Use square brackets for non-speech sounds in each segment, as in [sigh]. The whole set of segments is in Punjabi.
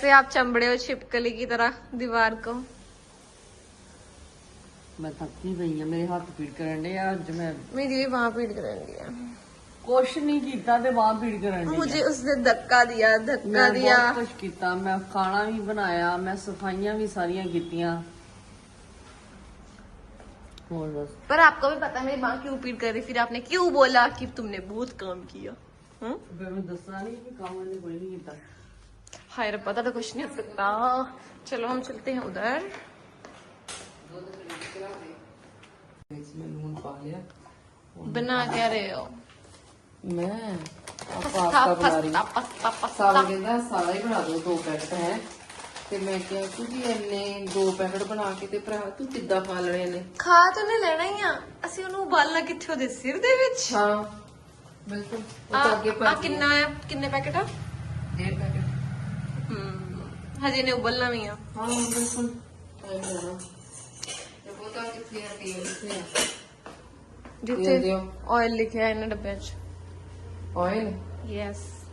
से आप चमड़े हो छिपकली की तरह दीवार को। मैं थकी गई हाँ मेरे हाथ पीड़ करन डे आज मैं मेरी भी वहाँ पीड़ करन दी कुछ नहीं किया ते वहाँ पीड़ करन मुझे उसने धक्का दिया धक्का दिया। मैं कुछ किया मैं खाना भी बनाया मैं सफाइयाँ भी सारियाँ कीतियाँ। पर आपको भी पता मेरी माँ क्यों पीट कर रही फिर आपने क्यों बोला कि तुमने बहुत काम किया? हम्म? मैं दसा नहीं कि काम मैंने कोई नहीं किया हाय रब्बा तो कुछ नहीं हो सकता चलो हम चलते हैं उधर ਵਿੱਚ ਮੈਂ ਲੂਣ ਪਾ ਲਿਆ बना क्या रहे हो ਮੈਂ ਆ ਪਾਸਤਾ ਬਣਾ ਰਹੀ पास्ता पास्ता पास्ता ਸਾਰਾ ਕਹਿੰਦਾ ਸਾਰਾ ਹੀ ਬਣਾ ਦੋ ਦੋ ਪੈਕਟ ਹੈ ਤੇ ਮੈਂ ਕਿਹਾ ਕਿ ਜੀ ਇੰਨੇ ਦੋ ਪੈਕਟ ਬਣਾ ਕੇ ਤੇ ਭਰਾ ਤੂੰ ਕਿੱਦਾਂ ਖਾ ਲੈਣੇ ਨੇ ਖਾ ਤਾਂ ਉਹਨੇ ਲੈਣਾ ਹੀ ਆ ਅਸੀਂ ਉਹਨੂੰ ਉਬਾਲਣਾ ਕਿੱਥੇ ਉਹਦੇ ਸਿਰ ਦੇ ਵਿੱਚ ਹਾਂ ਬਿਲਕੁਲ ਉਹ ਆ ਤਾਂ ਅੱਗੇ ਆ ਪਾ ਕਿੰਨਾ ਹੈ ਕਿੰਨੇ ਪੈਕੇਟ ਆ ਡੇਢ ਪੈਕਟ हजे ने उबलना भी ऑयल है डब्बे ऑयल यस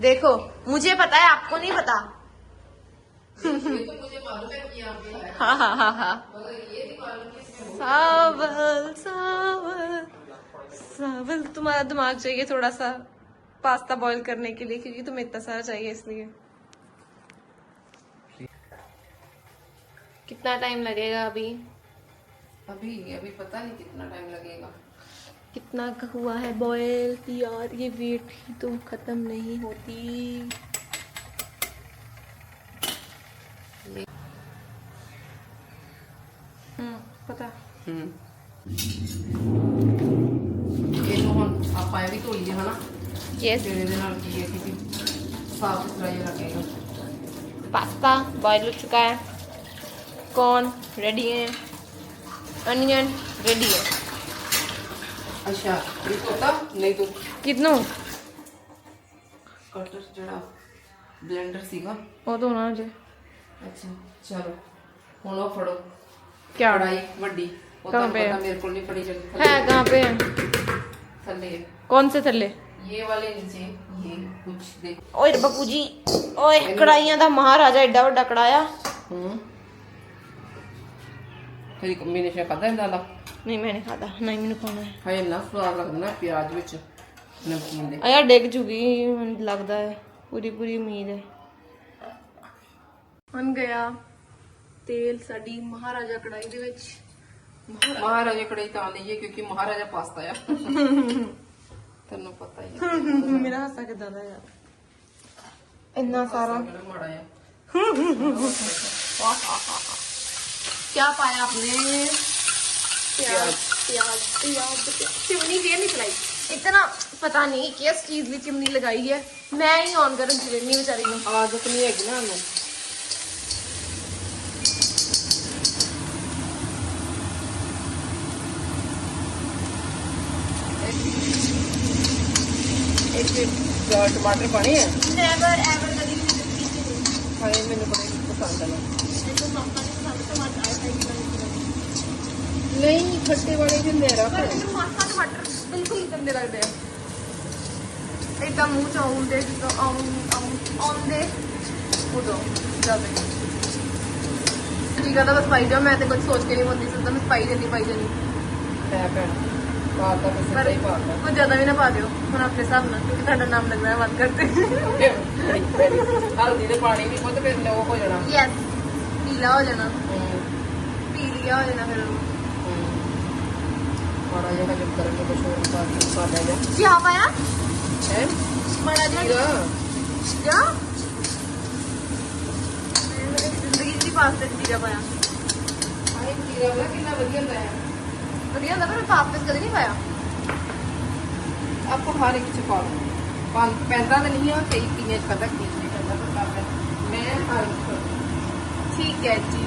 देखो मुझे पता है आपको नहीं पता हाँ हाँ हाँ हाँ सावल सावल सावल तुम्हारा दिमाग चाहिए थोड़ा सा पास्ता बॉईल करने के लिए क्योंकि तुम्हें इतना सारा चाहिए इसलिए कितना टाइम लगेगा अभी? अभी अभी पता नहीं कितना टाइम लगेगा। कितना का हुआ है बॉयल यार ये वेट ही तो ख़त्म नहीं होती। हम्म, पता। हम्म। तो तो है ना? यस पास्ता बॉयल हो चुका है। कॉर्न रेडी है अनियन रेडी है ਅੱਛਾ ਇਹ ਪਤਾ ਨਹੀਂ ਤੂੰ कितनों ਕਟਰ ਜਿਹੜਾ ਬਲੈਂਡਰ ਸੀਗਾ वो तो होना मुझे ਅੱਛਾ ਚਲੋ ਹੁਣ ਉਹ ਫੜੋ क्या ਕੜਾਈ ਵੱਡੀ ਉਹ ਕਹਾਂ ਤਾਂ ਪੇ ਪਤਾ ਮੇਰੇ ਕੋਲ ਨਹੀਂ ਫੜੀ ਜਾਂਦੀ है कहाँ पे है ਥੱਲੇ कौन से थल्ले ਇਹ ਵਾਲੇ ਨੀਚੇ ਇਹ ਕੁਛ ਦੇ ओए बप्पू जी ओए कढ़ाइयां दा महाराजा एडा बड़ा कढ़ाया ਹੂੰ ਤੇਰੀ ਮੰਮੀ ਨੇ ਖਾਦਾ ਇਹਨਾਂ ਦਾ? ਨਹੀਂ ਮੈਂ ਨਹੀਂ ਖਾਦਾ ਨਹੀਂ ਮੈਨੂੰ ਖਾਣਾ ਹੈ। ਹਾਏ ਇੰਨਾ ਸਵਾਦ ਲੱਗਦਾ ਪਿਆਜ਼ ਵਿੱਚ ਨਮਕੀਨ ਦੇ। ਆ ਯਾਰ ਜੂਗੀ ਲੱਗਦਾ ਹੈ। ਪੂਰੀ ਪੂਰੀ ਉਮੀਦ ਹੈ। ਹੁਣ ਗਿਆ ਤੇਲ ਸਾਡੀ ਮਹਾਰਾਜਾ ਕੜਾਈ ਦੇ ਵਿੱਚ। ਮਹਾਰਾਜਾ ਕੜਾਈ ਤਾਂ ਲਈਏ ਕਿਉਂਕਿ ਮਹਾਰਾਜਾ ਪਾਸਤਾ ਆ। [laughs] ਤੈਨੂੰ ਪਤਾ ਹੀ ਹੈ। [laughs] ਮੇਰਾ ਹਾਸਾ ਕਿਦਾਂ ਦਾ ਯਾਰ? ਇੰਨਾ ਸਾਰਾ। ਮਾੜਾ ਆ। [laughs] क्या पाया आपने? चिमनी देर नहीं इतना पता नहीं किस चीज़ की चिमनी लगाई है। मैं ही ऑन करन चिमनी बेचारी आदत नहीं है ना हमें? टमाटर पाने हैं? नेवर एवर ਨਹੀਂ ਖੱਟੇ ਵਾਲੇ ਵੀ ਮੇਰਾ ਪਰ ਮੈਨੂੰ ਮਾਸਾ ਟਮਾਟਰ ਬਿਲਕੁਲ ਹੀ ਗੰਦੇ ਲੱਗਦੇ। ਆ ਇਦਾਂ ਮੂੰਹ ਚ ਆਉਂਦੇ ਜਿੱਦਾਂ ਆਉਂ ਆਉਂਦੇ ਉਦੋਂ ਜਾਂਦੇ ਠੀਕ ਆ ਤਾਂ ਬਸ ਪਾਈ ਜਾ ਮੈਂ ਤੇ ਕੁਝ ਸੋਚ ਕੇ ਨਹੀਂ ਮੰਦੀ ਸਿੱਧਾ ਮੈਂ ਪਾਈ ਜਾਂਦੀ ਪਾਈ ਜਾਂਦੀ। ਹੈ ਭੈਣ ਪਾਤਾ ਤੇ ਸਿੱਧਾ ਪਰ ਹੀ ਪਾਤਾ ਕੁਝ ਜ਼ਿਆਦਾ ਵੀ ਨਾ ਪਾ ਦਿਓ ਹੁਣ ਆਪਣੇ ਹਿਸਾਬ ਨਾਲ ਕਿਉਂਕਿ ਤੁਹਾਡਾ ਨਾਮ ਲੱਗਣਾ ਹੈ ਬੰਦ ਕਰਦੇ ਹਲਦੀ ਦੇ ਪਾਣੀ ਵੀ ਬਹੁਤ ਫਿਰ ਉਹ ਹੋ ਜਾਣਾ। ਯੈਸ ਪੀਲਾ ਹੋ ਜਾਣਾ। ਪੀਲੀਆ ਹੋ ਜਾਣਾ ਫਿਰ। ਮਾੜਾ ਜਿਹਾ ਜਬ ਕਰਾਂਗੇ ਕੁਛ ਹੋਰ ਪਾ ਕੇ ਪਾ ਲੈ ਜਾ ਕੀ ਆ ਪਾਇਆ ਹੈ ਬੜਾ ਜਿਹਾ ਜੀਰਾ क्या मैंने जिंदगी ਦੀ ਪਾਸਤੇ ਚ ਜੀਰਾ ਪਾਇਆ ਆਏ ਜੀਰਾ ਵਾਲਾ ਕਿੰਨਾ ਵਧੀਆ ਹੁੰਦਾ ਹੈ ਵਧੀਆ ਹੁੰਦਾ ਪਰ ਪਾਸਤੇ ਚ ਕਦੇ ਨਹੀਂ ਪਾਇਆ ਆਪਾਂ ਹਰ ਇੱਕ ਚ ਪਾ ਲਓ ਪਾ ਪੈਂਦਾ ਤਾਂ ਨਹੀਂ ਆ ਕਈ ਪੀਣੇ ਚ ਪਤਾ ਕੀ ਨਹੀਂ ਪੈਂਦਾ ਪਰ ਪਾ ਲੈਂਦਾ। ਮੈਂ ਹਰ ਇੱਕ ਚ। ਠੀਕ ਹੈ ਜੀ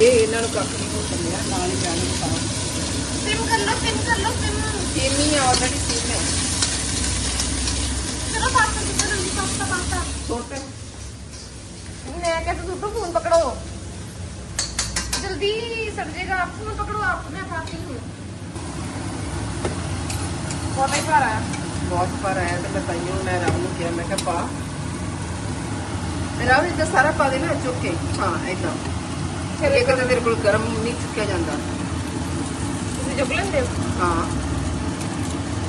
ਇਹ ਇਹਨਾਂ ਨੂੰ ਕੱਖ ਨਹੀਂ ਹੋ ਚੱਲਿਆ ਨਾਲ ਹੀ ਜਾਣ ਨੂੰ सिम कर लो सिम कर लो सिम। सिम ही ऑलरेडी सिम है। चलो पास्ता कितना जल्दी पास्ता पास्ता छोटे। मैं कैसे दूसरा फ़ोन पकड़ो? जल्दी सड़ जाएगा आप फ़ोन पकड़ो आप मैं खाती हूँ बहुत ही बार आया बहुत बार आया तो बताइए मैं राहुल किया मैं क्या पा राहुल इतना सारा पा देना चुके हाँ एकदम एक तो मेरे को गर्म नहीं चुका जाता। ਤੁਸੀਂ ਚੁੱਕ ਲੈਂਦੇ ਹੋ? ਹਾਂ।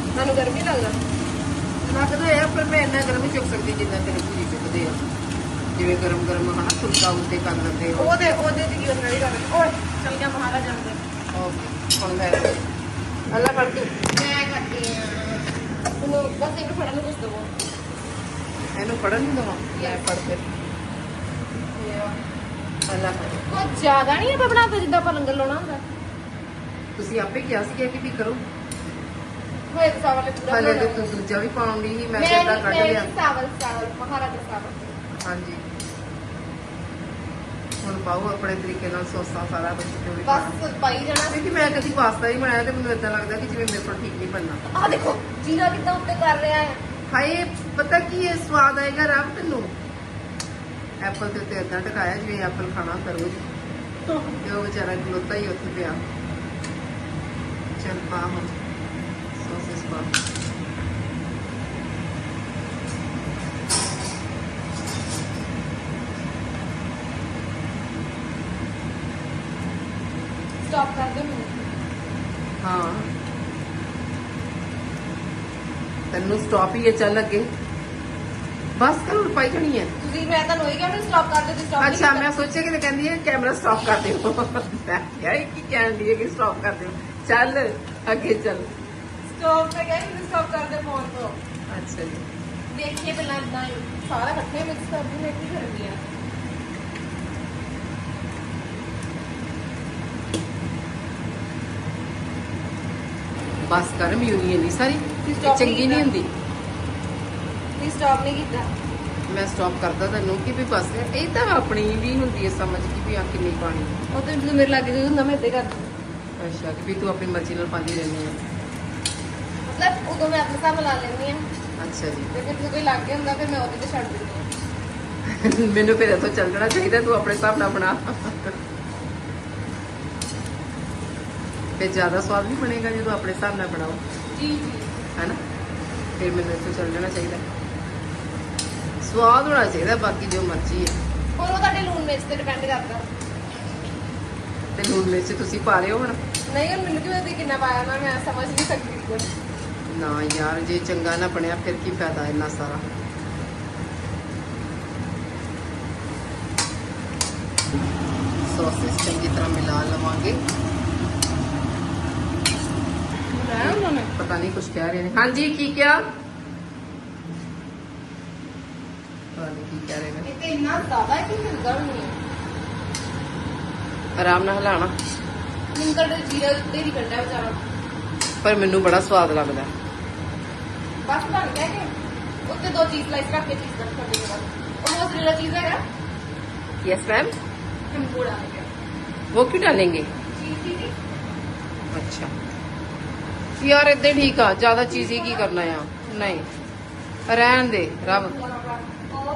ਤੁਹਾਨੂੰ ਗਰਮੀ ਲੱਗਦਾ? ਲੱਗਦਾ ਹੈ ਪਰ ਮੈਂ ਇੰਨਾ ਗਰਮ ਨਹੀਂ ਚੁੱਕ ਸਕਦੀ ਜਿੰਨਾ ਤੇਰੇ ਪੂਰੀ ਚੁੱਕਦੇ ਆ। ਜਿਵੇਂ ਗਰਮ ਗਰਮ ਹਨਾ ਫੁਲਕਾ ਉੱਤੇ ਕਰ ਲੈਂਦੇ ਹੋ ਉਹਦੇ ਉਹਦੇ ਤੇ ਕੀ ਉਹਨਾਂ ਦੀ ਗੱਲ ਓਏ ਚੱਲ ਗਿਆ ਮਹਾਰਾਜ ਅੰਦਰ। ਓਕੇ ਹੁਣ ਮੈਂ ਅੱਲਾ ਫੜ ਤੂੰ। ਮੈਂ ਕਰਦੀ ਆ। ਉਹਨੂੰ ਬਸ ਇਹਨੂੰ ਫੜਨ ਨੂੰ ਕੁਝ ਦਵੋ। ਇਹਨੂੰ ਫੜਨ ਨਹੀਂ ਦਵਾਂ? ਲੈ ਫੜ ਕੇ ਅੱਲਾ ਫੜ। ਉਹ ਜ਼ਿਆਦਾ ਨਹੀਂ ਆਪਾਂ ਬਣਾਤਾ ਜਿੱਦਾਂ ਆਪਾਂ ਲੰਗਰ ਲਾਉਣਾ ਹੁੰਦਾ? ਤੁਸੀਂ ਆਪੇ ਕਿਹਾ ਸੀ ਕਿ ਵੀ ਕਰੋ। ਹੋਏ ਤਾਂ ਸਾਵਲ ਪੂਰਾ ਹਲੇ ਤੇ। ਤੂੰ ਦੂਜਾ ਵੀ ਪਾਉਂਦੀ ਸੀ ਮੈਂ ਮੈਂ ਸਿੱਧਾ ਕੱਢ ਮੈਂ ਲਿਆ। ਨਹੀਂ ਸਾਵਲ ਸਾਵਲ ਮਹਾਰਾਜਾ ਸਾਵਲ ਹਾਂਜੀ। ਹੁਣ ਪਾਓ ਆਪਣੇ ਤਰੀਕੇ ਨਾਲ ਸੌਸਾਂ ਸਾਰਾ ਕੁਝ ਜੋ ਵੀ ਪਾਉਣਾ। ਬਸ ਪਾਈ ਜਾਣਾ। ਕਿਉਂਕਿ ਮੈਂ ਕਦੀ ਪਾਸਤਾ ਹੀ ਬਣਾਇਆ ਤੇ ਮੈਨੂੰ ਇਦਾਂ ਲੱਗਦਾ ਕਿ ਜਿਵੇਂ ਮੇਰੇ ਕੋਲ ਠੀਕ ਨਹੀਂ ਬਣਨਾ। ਆਹ ਦੇਖੋ ਜੀਰਾ ਕਿੱਦਾਂ ਉੱਤੇ ਕਰ ਰਿਹਾ ਹੈ। ਹਾਏ ਪਤਾ ਕੀ ਹੈ ਸਵਾਦ ਆਏਗਾ ਰੱਬ ਤੈਨੂੰ? ਐਪਲ ਤੇ ਉੱਤੇ ਇਦਾਂ ਟਕਾਇਆ ਜਿਵੇਂ ਐਪਲ ਖਾਣਾ ਹੁੰਦਾ ਰੋਜ਼ ਤੇ ਉਹ ਵਿਚਾਰਾ ਗਲੋਤਾ ਹੀ ਉੱਥੇ ਪਿਆ। ਪਾ ਹੁਣ ਸੌਸਿਸ ਪਾ ਸਟਾਪ ਕਰ ਮੈਨੂੰ ਹਾਂ। ਤੈਨੂੰ ਸਟਾਪ ਹੀ ਹੈ ਚੱਲ ਅੱਗੇ ਬਸ ਕਰ ਹੁਣ ਪਾਈ ਜਾਣੀ ਹੈ। ਤੁਸੀਂ ਮੈਂ ਤੁਹਾਨੂੰ ਇਹ ਕਿਹਾ ਮੈਨੂੰ ਸਟਾਪ ਕਰ ਤੁਸੀਂ ਸਟਾਪ ਅੱਛਾ ਮੈਂ ਸੋਚਿਆ ਕਿ ਕਹਿੰਦੀ ਹੈ ਕੈਮਰਾ ਸਟਾਪ ਕਰ ਦਿਓ। ਮੈਂ ਕਿਹਾ ਇਹ ਕੀ ਕਹਿੰਦੀ ਹੈ ਕਿ ਸਟਾਪ ਕਰ ਦਿਓ। ਚੱਲ ਅੱਗੇ ਚੱਲ। ਸਟਾਪ ਤੇ ਗਏ ਮੈਨੂੰ ਸਟਾਪ ਕਰ ਦਿਓ ਫੋਨ ਤੋਂ। ਅੱਛਾ ਜੀ। ਦੇਖੀਏ ਪਹਿਲਾਂ ਇਦਾਂ ਸਾਰਾ ਇਕੱਠੇ ਮਿਕਸ ਕਰ ਦੂੰ ਮੈਂ ਕੀ ਕਰਦੀ ਆ? ਬਸ ਕਰ ਮਿਊਨੀ ਨਹੀਂ ਸਾਰੀ ਇਹ stop ਚੰਗੀ ਨਹੀਂ ਹੁੰਦੀ। ਤੁਸੀਂ ਸਟਾਪ ਨਹੀਂ ਕੀਤਾ। ਮੈਂ ਸਟਾਪ ਕਰਦਾ ਤੈਨੂੰ ਕਿ ਵੀ ਬਸ ਇਹ ਤਾਂ ਆਪਣੀ ਵੀ ਹੁੰਦੀ ਹੈ ਸਮਝ ਕਿ ਵੀ ਆ ਕਿੰਨੀ ਪਾਣੀ। ਉਹ ਤੇ ਜਦੋਂ ਮੇਰੇ ਲੱਗੇ ਜਦੋਂ ਹੁੰਦਾ ਮੈਂ ਇੱਦਾਂ ਦਿੰਦੀ। ਅੱਛਾ ਕਿ ਵੀ ਤੂੰ ਆਪਣੀ ਮਰਜ਼ੀ ਨਾਲ ਪਾਉਂਦੀ ਰਹਿੰਦੀ ਹੈ ਮਤਲਬ ਉਦੋਂ ਮੈਂ ਆਪਣੇ ਹਿਸਾਬ ਨਾਲ ਲਾ ਲੈਂਦੀ ਆ। ਅੱਛਾ ਜੀ। ਤੇ ਫਿਰ ਜਦੋਂ ਲੱਗ ਗਿਆ ਹੁੰਦਾ ਫਿਰ ਮੈਂ ਉਹਦੇ ਤੇ ਛੱਡ ਦਿੰਦੀ ਹਾਂ ਮੈਨੂੰ ਫਿਰ ਇੱਥੋਂ ਚੱਲ ਜਾਣਾ ਚਾਹੀਦਾ ਤੂੰ ਆਪਣੇ ਹਿਸਾਬ ਨਾਲ ਬਣਾ। ਫਿਰ ਜ਼ਿਆਦਾ ਸਵਾਦ ਨਹੀਂ ਬਣੇਗਾ ਜਦੋਂ ਆਪਣੇ ਹਿਸਾਬ ਨਾਲ ਬਣਾਓ। ਜੀ ਜੀ। ਹੈਨਾ? ਫਿਰ ਮੈਨੂੰ ਇੱਥੋਂ ਚੱਲ ਜਾਣਾ ਚਾਹੀਦਾ। ਸਵਾਦ ਹੋਣਾ ਚਾਹੀਦਾ ਬਾਕੀ ਜੋ ਮਰਜ਼ੀ ਹੈ ਹੁਣ ਉਹ ਤੁਹਾਡੇ ਲੂਣ ਮਿਰਚ ਤੇ ਡਿਪੈਂਡ ਕਰਦਾ। ਤੇ ਲੂਣ ਮਿਰਚ ਤੁਸੀਂ ਪਾ ਲਿਓ ਹੁਣ? ਨਹੀਂ ਹੁਣ ਮੈਨੂੰ ਕਿਵੇਂ ਤੇ ਕਿੰਨਾ ਪਾਇਆ ਨਾ ਮੈਂ ਸਮਝ ਨਹੀਂ ਸਕਦੀ ਕੁਝ ਨਾ ਯਾਰ ਜੇ ਚੰਗਾ ਨਾ ਬਣਿਆ ਫਿਰ ਕੀ ਫਾਇਦਾ ਇੰਨਾ ਸਾਰਾ? ਸੌਸਿਸ ਚੰਗੀ ਤਰ੍ਹਾਂ ਮਿਲਾ ਲਵਾਂਗੇ। ਮੈਂ ਉਹਨਾਂ ਨੇ? ਪਤਾ ਨਹੀਂ ਕੁਝ ਕਹਿ ਰਹੇ ਨੇ। ਹਾਂਜੀ ਕੀ ਕਿਹਾ? ਪਤਾ ਨਹੀਂ ਕੀ ਕਹਿ ਰਹੇ ਨੇ। ਇਹ ਤੇ ਇੰਨਾ ਜ਼ਿਆਦਾ ਹੈ ਕਿ ਮਿਲਦਾ ਵੀ ਨਹੀਂ ਆਰਾਮ ਨਾਲ ਹਿਲਾਣਾ ਮੈਨੂੰ ਤਾਂ ਜੀਰਾ ਉੱਤੇ ਹੀ ਕੱਢਿਆ ਵਿਚਾਰਾ ਪਰ ਮੈਨੂੰ ਬੜਾ ਸਵਾਦ ਲੱਗਦਾ ਬਸ ਬਣ ਗਿਆ ਕਿ ਉੱਤੇ ਦੋ ਚੀਜ਼ ਸਲਾਈਸ ਰੱਖ ਕੇ ਚੀਜ਼ ਕੱਟ ਕਰ ਦੇਗਾ ਬਸ ਉਹ ਮੋਜ਼ਰੇਲਾ ਚੀਜ਼ ਹੈਗਾ यस मैम हम बोला आ गया वो क्यों डालेंगे चीज ही अच्छा यार इतने ठीक आ ज्यादा चीज ही की करना है नहीं रहन दे रब ਉਹ ਵੀ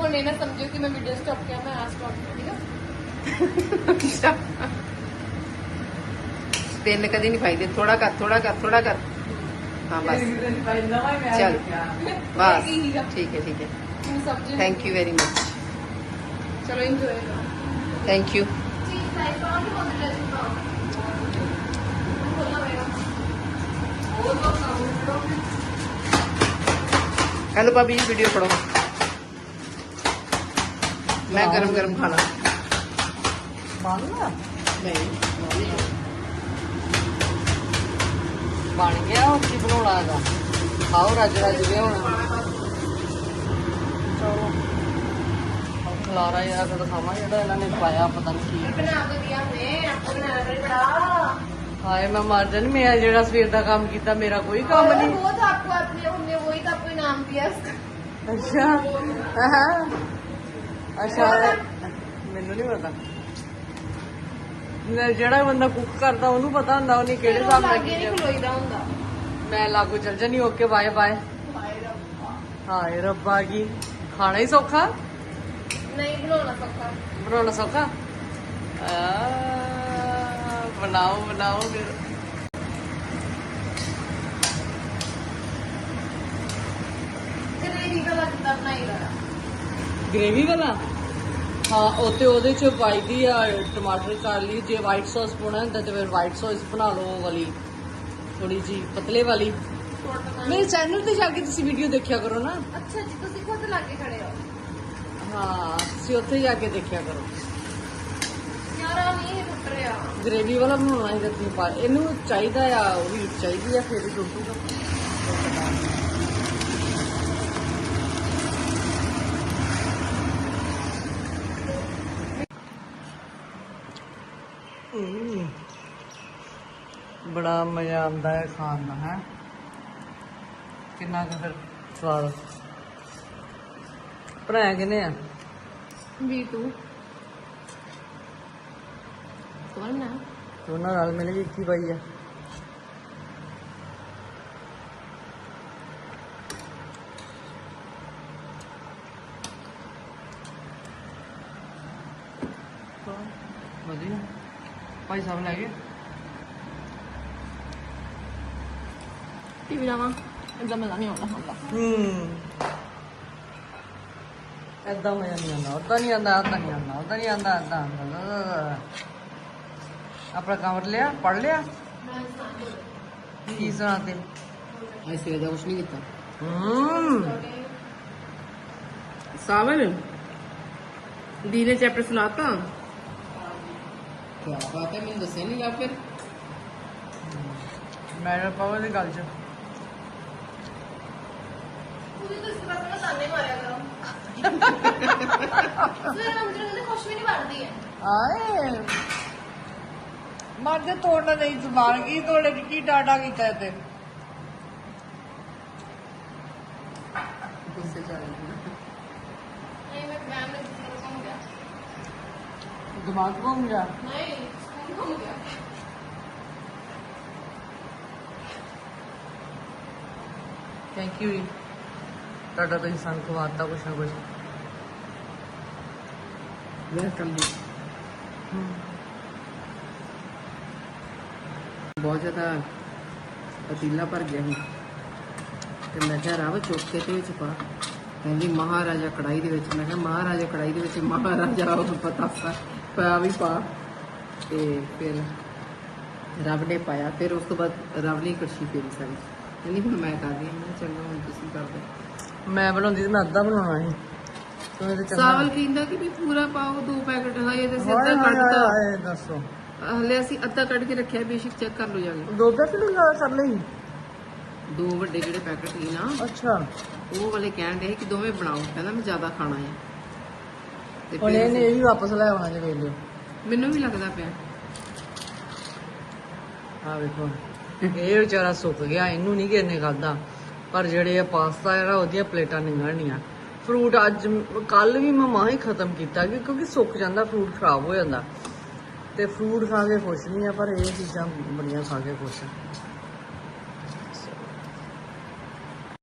ਹੁਣ ਇਹ ਨਾ ਸਮਝਿਓ ਕਿ ਮੈਂ ਵੀਡੀਓ ਸਟਾਪ ਕਿਹਾ ਮੈਂ ਆ ਸਟਾਪ ਕਰ ਠੀਕ ਹੈ ਕਿਹਾ ਤਿੰਨ ਕਦੀ ਨਹੀਂ ਪਾਈਦੇ ਥੋੜਾ ਕਰ ਥੋੜਾ ਕਰ ਥੋੜਾ ਕਰ ਹਾਂ ਬਸ ਚੱਲ ਬਸ ਠੀਕ ਹੈ ਠੀਕ ਹੈ ਮੈਨੂੰ ਸਮਝੇ ਥੈਂਕ ਯੂ ਵੈਰੀ ਮਚ ਚਲੋ ਇੰਜੋਏ ਕਰੋ ਥੈਂਕ ਯੂ ਚੀਜ਼ ਲਾਈਕ ਪਾਉਂ ਕਿ ਬਹੁਤ ਲੱਗੀ ਪਾਉਂ ਖੋਲਣਾ ਹੋਏਗਾ ਉਹ ਲੋਕ ਸਾਹਮਣੇ ਹੈਲੋ ਭਾਬੀ ਜੀ ਵੀਡੀਓ ਫੜੋ ਮੈਂ ਗਰਮ ਗਰਮ ਖਾਣਾ। ਬਣ ਗਿਆ ਉਹ ਕੀ ਬਣਾਉਣਾ ਦਾ ਖਾਓ ਰੱਜ ਰੱਜ ਕੇ ਹੁਣ। ਚਲੋ। ਖਲਾਰਾ ਯਾਰ ਤਾਂ ਖਾਵਾਂ ਜਿਹੜਾ ਇਹਨਾਂ ਨੇ ਪਾਇਆ ਪਤਾ ਨਹੀਂ ਕੀ। ਬਣਾ ਕੇ ਨੇ ਆਪਣਾ ਬਣਾ ਬੜਾ ਹਾਏ ਮੈਂ ਮਰ ਜਾਣ ਮੇਰਾ ਜਿਹੜਾ ਸਵੇਰ ਦਾ ਕੰਮ ਕੀਤਾ ਮੇਰਾ ਕੋਈ ਕੰਮ ਨਹੀਂ ਉਹ ਤਾਂ ਆਪਕੋ ਆਪਣੇ ਉਹਨੇ ਵਹੀ ਤਾਂ ਆਪਕੋ ਨਾਮ ਅੱਛਾ। ਮੈਨੂੰ ਨਹੀਂ ਪਤਾ। ਜਿਹੜਾ ਬੰਦਾ ਕੁੱਕ ਕਰਦਾ ਉਹਨੂੰ ਪਤਾ ਹੁੰਦਾ ਉਹਨੇ ਕਿਹੜੇ ਹਿਸਾਬ ਨਾਲ ਕੀ ਕਰਨਾ। ਖਲੋਈਦਾ ਹੁੰਦਾ। ਮੈਂ ਲਾਗੂ ਚੱਲ ਜਾਨੀ ਓਕੇ ਬਾਏ ਬਾਏ। ਹਾਏ ਰੱਬਾ ਕੀ ਖਾਣਾ ਹੀ ਸੌਖਾ? ਨਹੀਂ ਬਣਾਉਣਾ ਸੌਖਾ। ਬਣਾਉਣਾ ਸੌਖਾ? ਆ ਬਣਾਓ ਬਣਾਓ ਫਿਰ। ਗ੍ਰੇਵੀ ਵਾਲਾ ਕਿੱਦਾਂ ਬਣਾਈਦਾ? ਗ੍ਰੇਵੀ ਵਾਲਾ? ਹਾਂ ਉਹ ਤੇ ਉਹਦੇ ਚ ਪਾਈਦੀ ਆ ਟਮਾਟਰ ਕਰ ਲਈ ਜੇ ਵਾਈਟ ਸੌਸ ਪਾਉਣਾ ਹੁੰਦਾ ਤੇ ਫਿਰ ਵਾਈਟ ਸੌਸ ਬਣਾ ਲਓ ਉਹ ਵਾਲੀ ਥੋੜੀ ਜੀ ਪਤਲੇ ਵਾਲੀ। ਮੇਰੇ ਚੈਨਲ ਤੇ ਜਾ ਕੇ ਤੁਸੀਂ ਵੀਡੀਓ ਦੇਖਿਆ ਕਰੋ ਨਾ। ਅੱਛਾ ਜੀ ਤੁਸੀਂ ਖੁਦ ਲਾਗੇ ਖੜੇ ਹੋ। ਹਾਂ ਤੁਸੀਂ ਉੱਥੇ ਜਾ ਕੇ ਦੇਖਿਆ ਕਰੋ। ਯਾਰ ਨਹੀਂ ਟੁੱਟ ਰਿਹਾ। ਗ੍ਰੇਵੀ ਵਾਲਾ ਬਣਾਉਣਾ ਹੈ ਤੁਸੀਂ ਪਾ ਇਹਨੂੰ ਚਾਹੀਦਾ ਆ ਉਹ ਵੀ ਚਾਹੀਦੀ ਆ ਫਿਰ ਟੁੱਟੂਗਾ ਬੜਾ ਮਜ਼ਾ ਆਉਂਦਾ ਹੈ ਖਾਣ ਦਾ ਹੈ? ਕਿੰਨਾ ਕੁ ਫਿਰ ਸਵਾਦ? ਬਣਾਇਆ ਕਿਨੇ ਆ? ਵੀ ਤੂੰ? ਕੌਣ ਨਾ ਦੋਨਾਂ ਨਾਲ ਮਿਲ ਕੇ ਕੀ ਪਾਈ ਆ ਵਧੀਆ ਭਾਈ ਸਾਹਿਬ ਲੈ ਗਏ ਟੀਵੀ ਲਾਵਾਂ। ਇਦਾਂ ਮਜ਼ਾ ਨਹੀਂ ਆਉਂਦਾ ਹੁੰਦਾ ਹੂੰ। ਐਦਾਂ ਮਜ਼ਾ ਨਹੀਂ ਆਉਂਦਾ ਉਦਾਂ ਨਹੀਂ ਆਉਂਦਾ ਉਦਾਂ ਨਹੀਂ ਆਉਂਦਾ ਉਦਾਂ ਨਹੀਂ ਆਉਂਦਾ ਏਦਾਂ ਆਉਂਦਾ। ਆਪਣਾ ਕੰਮ ਲਿਆ ਪੜ ਲਿਆ? ਕੀ ਸੁਣਾਤੇ ਐਸੇ ਦਾ ਕੁਛ ਨਹੀਂ ਕੀਤਾ। ਹੂੰ। ਸਾਵਲ ਦੀ ਨੇ ਚੈਪਟਰ ਸੁਣਾਤਾ। ਕੀ ਬਾਤ ਹੈ ਮੈਨੂੰ ਦੱਸਿਆ ਨਹੀਂ ਗਾ ਫਿਰ। ਮੈਡਮ ਪਾਵਰ ਦੀ ਗੱਲ ਚ। ਤੁਸੀਂ ਤਾਂ ਇਸ ਤਰ੍ਹਾਂ ਨਾਲ ਤਾਨੇ ਮਾਰਿਆ ਕਰੋ। ਸਵੇਰ ਅੰਦਰ ਉਹਦੇ ਖੁਸ਼ ਵੀ ਨਹੀਂ ਬਣਦੀ ਹੈ। ਆਏ। ਮਰ ਜੇ ਤੋੜਨਾ ਨਹੀਂ ਜ਼ਬਾਨ ਕੀ ਤੋੜੇ ਕੀ ਡਾਟਾ ਕੀਤਾ ਤੇ ਗੁੱਸੇ ਚ ਆ ਗਈ ਨਹੀਂ ਮੈਂ ਮੈਮ ਨੇ ਕਿਸੇ ਨੂੰ ਘੁੰਮ ਗਿਆ ਦਿਮਾਗ ਘੁੰਮ ਗਿਆ। ਨਹੀਂ ਸਕੂਲ ਘੁੰਮ ਗਿਆ। ਥੈਂਕ ਯੂ ਜੀ। ਤੁਹਾਡਾ ਤਾਂ ਇਨਸਾਨ ਖਵਾਤਾ ਕੁਛ ਨਾ ਕੁਛ। ਵੈਲਕਮ ਜੀ ਬਹੁਤ ਜ਼ਿਆਦਾ ਪਤੀਲਾ ਭਰ ਗਿਆ ਸੀ। ਤੇ ਮੈਂ ਕਿਹਾ ਰਵ ਚੁੱਕ ਕੇ ਤੇ ਵਿੱਚ ਪਾ। ਕਹਿੰਦੀ ਮਹਾਰਾਜਾ ਕੜਾਈ ਦੇ ਵਿੱਚ। ਮੈਂ ਕਿਹਾ ਮਹਾਰਾਜਾ ਕੜਾਈ ਦੇ ਵਿੱਚ ਮਹਾਰਾਜਾ ਉਹ ਪਤਾਸਾ ਪਾ ਵੀ ਪਾ ਤੇ ਫਿਰ ਰਵ ਨੇ ਪਾਇਆ ਫਿਰ ਉਸ ਤੋਂ ਬਾਅਦ ਰਵ ਨੇ ਕੜਛੀ ਫੇਰੀ ਸਾਰੀ। ਕਹਿੰਦੀ ਹੁਣ ਮੈਂ ਕਰ ਰਹੀ ਹਾਂ ਮੈਂ ਕਿਹਾ ਚੰਗਾ ਹੁਣ ਤੁਸੀਂ ਕਰ ਦਿਓ ਮੈਂ ਬਣਾਉਂਦੀ ਤੇ ਮੈਂ ਅੱਧਾ ਬਣਾਉਣਾ ਸੀ। ਤੂੰ ਇਹਦੇ ਕਹਿੰਦਾ ਕਿ ਵੀ ਪੂਰਾ ਪਾਓ ਦੋ ਪੈਕਟ ਹੋਏ ਤੇ ਹਾਏ ਕੱਢਤਾ। ਹਾਏ ਦੱਸੋ। ਹਲੇ ਅਸੀਂ ਅੱਧਾ ਕੱਢ ਕੇ ਰੱਖਿਆ ਬੇਸ਼ੱਕ ਚੈੱਕ ਕਰ ਲਓ ਜਾ ਕੇ। ਦੋ ਪੈਕਟ ਲਾ ਕਰ ਲਈ? ਦੋ ਵੱਡੇ ਜਿਹੜੇ ਪੈਕਟ ਸੀ ਨਾ ਅੱਛਾ। ਉਹ ਵਾਲੇ ਕਹਿਣ ਦੇ ਕਿ ਦੋਵੇਂ ਬਣਾਓ ਕਹਿੰਦਾ ਮੈਂ ਜ਼ਿਆਦਾ ਖਾਣਾ ਹੈ ਤੇ ਹੁਣ ਫਿਰ ਇਹਨੇ ਇਹ ਵੀ ਵਾਪਸ ਲੈ ਆਉਣਾ ਜੇ ਵੇਖ ਲਿਓ। ਮੈਨੂੰ ਵੀ ਲੱਗਦਾ ਪਿਆ। ਆ ਵੇਖੋ ਇਹ ਵਿਚਾਰਾ ਸੁੱਕ ਗਿਆ ਇਹਨੂੰ ਨਹੀਂ ਕਿੰਨੇ ਖਾਦਾ ਪਰ ਜਿਹੜੇ ਪਾਸਤਾ ਜਿਹੜਾ ਉਹਦੀਆਂ ਪਲੇਟਾਂ ਨਿੰਗਣੀਆਂ ਫਰੂਟ ਅੱਜ ਕੱਲ ਵੀ ਮੈਂ ਮਾਂ ਹੀ ਖਤਮ ਕੀਤਾ ਕਿ- ਕਿਉਂਕਿ ਸੁੱਕ ਜਾਂਦਾ ਫਰੂਟ ਖਰਾਬ ਹੋ ਜਾਂਦਾ। ਤੇ ਫਰੂਟ ਖਾ ਕੇ ਖੁਸ਼ ਨਹੀਂ ਆ ਪਰ ਇਹ ਚੀਜ਼ਾਂ ਬੜੀਆਂ ਖਾ ਕੇ ਖੁਸ਼ ਆ।